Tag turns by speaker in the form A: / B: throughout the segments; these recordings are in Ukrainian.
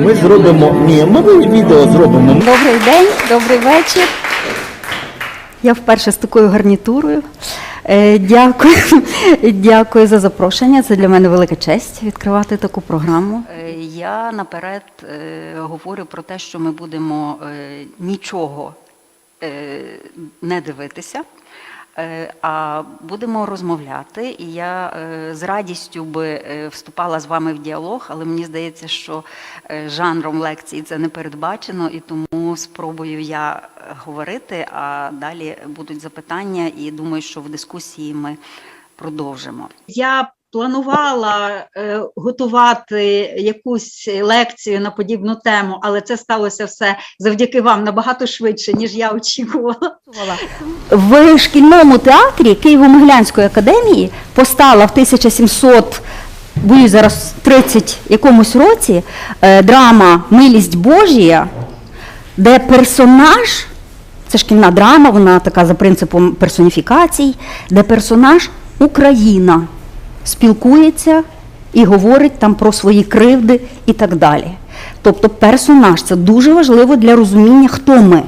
A: Ми зробимо. Ні, ми відео зробимо.
B: Добрий день, добрий вечір. Я вперше з такою гарнітурою. Е, Дякую, дякую за запрошення. Це для мене велика честь відкривати таку програму. Е, Я наперед е, говорю про те, що ми будемо е, нічого е, не дивитися. Е, А будемо розмовляти, і я е, з радістю би е, вступала з вами в діалог, але мені здається, що жанром лекції це не передбачено, і тому спробую я говорити, а далі будуть запитання, і думаю, що в дискусії ми продовжимо.
C: Я планувала е, готувати якусь лекцію на подібну тему, але це сталося все завдяки вам набагато швидше, ніж я очікувала.
B: В шкільному театрі Києво-Могилянської академії постала в 1700, боюсь зараз 30 якомусь році е, драма Милість Божія, де персонаж, це шкільна драма, вона така за принципом персоніфікацій, де персонаж Україна спілкується і говорить там про свої кривди і так далі. Тобто персонаж це дуже важливо для розуміння, хто ми.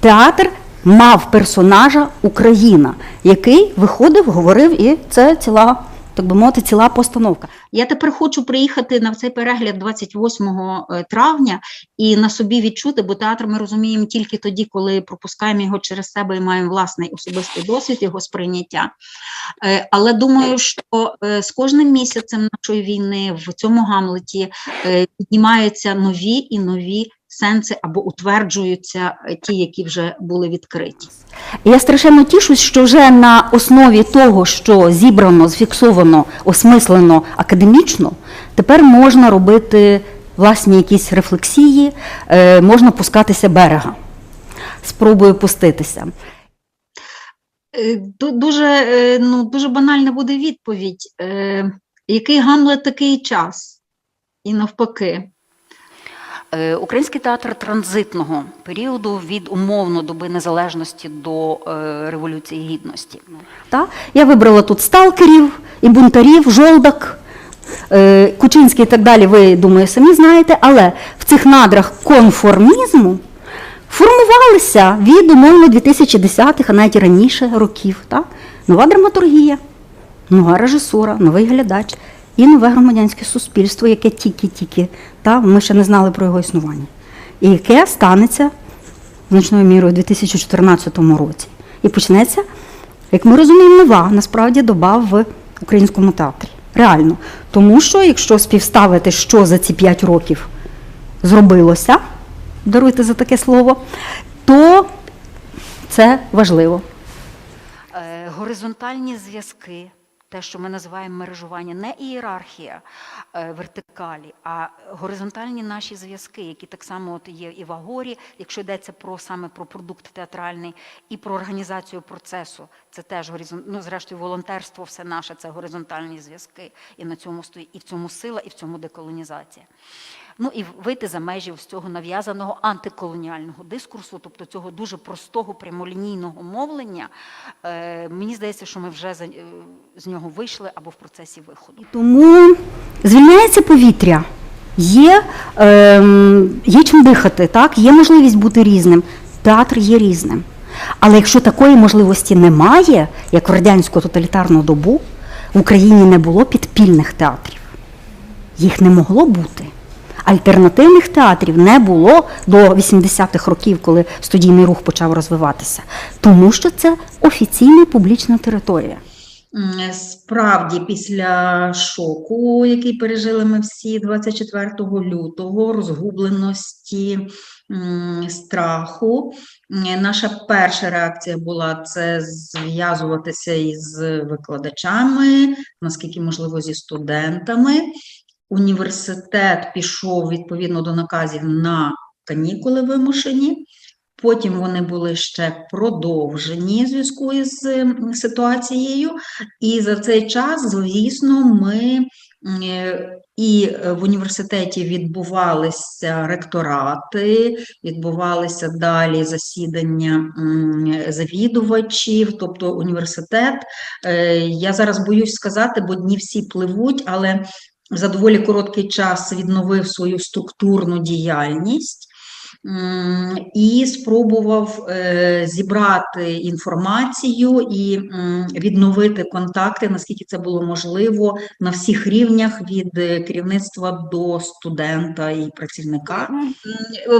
B: Театр мав персонажа Україна, який виходив, говорив, і це ціла, так би мовити, ціла постановка.
C: Я тепер хочу приїхати на цей перегляд 28 травня і на собі відчути, бо театр ми розуміємо тільки тоді, коли пропускаємо його через себе і маємо власний особистий досвід його сприйняття. Е, Але думаю, що е, з кожним місяцем нашої війни в цьому гамлеті е, піднімаються нові і нові сенси або утверджуються е, ті, які вже були відкриті.
B: Я страшенно тішусь, що вже на основі того, що зібрано, зфіксовано, осмислено академічно, тепер можна робити власні якісь рефлексії, е, можна пускатися берега. Спробую пуститися.
C: Е, Дуже, ну, дуже банальна буде відповідь. Який Гамлет, такий час? І навпаки.
B: Е, Український театр транзитного періоду від умовно доби незалежності до е, Революції Гідності. Та? Я вибрала тут сталкерів і бунтарів, жолдак, е, Кучинський і так далі, ви, думаю, самі знаєте, але в цих надрах конформізму формувалися від умовно 2010-х, а навіть раніше років. Та? Нова драматургія, нова режисура, новий глядач і нове громадянське суспільство, яке тільки-тільки, ми ще не знали про його існування, і яке станеться значною мірою у 2014 році. І почнеться, як ми розуміємо, нова насправді доба в українському театрі. Реально. Тому що, якщо співставити, що за ці 5 років зробилося, даруйте за таке слово, то це важливо. Е, Горизонтальні зв'язки, те, що ми називаємо мережування, не ієрархія е, вертикалі, а горизонтальні наші зв'язки, які так само от є і в Агорі, якщо йдеться про саме про продукт театральний, і про організацію процесу. Це теж горизонт, ну, зрештою, волонтерство, все наше це горизонтальні зв'язки. І на цьому стоїть і в цьому сила, і в цьому деколонізація. Ну і вийти за межі ось цього нав'язаного антиколоніального дискурсу, тобто цього дуже простого прямолінійного мовлення. Е, мені здається, що ми вже е, з нього вийшли або в процесі виходу. Тому звільняється повітря. Є, е, є чим дихати, так? є можливість бути різним. Театр є різним. Але якщо такої можливості немає, як в радянську тоталітарну добу, в Україні не було підпільних театрів. Їх не могло бути. Альтернативних театрів не було до 80-х років, коли студійний рух почав розвиватися, тому що це офіційна публічна територія.
C: Справді, після шоку, який пережили ми всі 24 лютого, розгубленості, страху, наша перша реакція була це зв'язуватися із викладачами, наскільки можливо зі студентами. Університет пішов відповідно до наказів на канікули вимушені. Потім вони були ще продовжені в зв'язку із ситуацією. І за цей час, звісно, ми е, і в університеті відбувалися ректорати, відбувалися далі засідання завідувачів, тобто університет. е, Я зараз боюсь сказати, бо дні всі пливуть, але
B: за доволі короткий час відновив свою структурну діяльність. І спробував е, зібрати інформацію і відновити контакти, наскільки це було можливо, на всіх рівнях від е, керівництва до студента і працівника.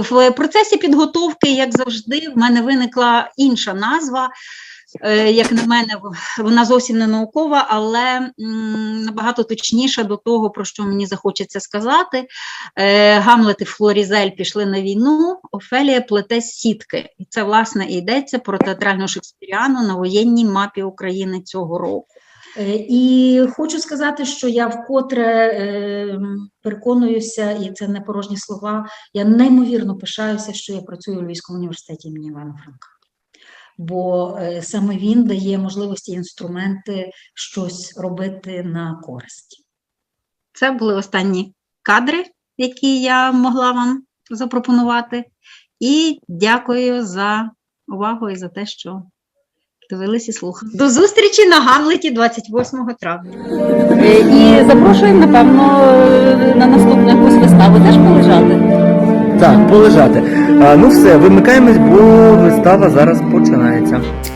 B: В процесі підготовки, як завжди, в мене виникла інша назва. Е, Як на мене, вона зовсім не наукова, але набагато точніша до того, про що мені захочеться сказати. Е, Гамлет і Флорізель пішли на війну, Офелія плете сітки. І це, власне, і йдеться про театральну шекспіріану на воєнній мапі України цього року. Е, І хочу сказати, що я вкотре переконуюся, і це не порожні слова. Я неймовірно пишаюся, що я працюю у Львівському університеті імені Івана Франка. Бо е, саме він дає можливості інструменти щось робити на користь. Це були останні кадри, які я могла вам запропонувати. І дякую за увагу і за те, що дивились і слухали. До зустрічі на Гамлеті 28 травня.
D: Е, І запрошуємо, напевно, на наступну якусь виставу теж полежати.
A: Так, полежати. А, ну все, вимикаємось, бо вистава зараз 很强。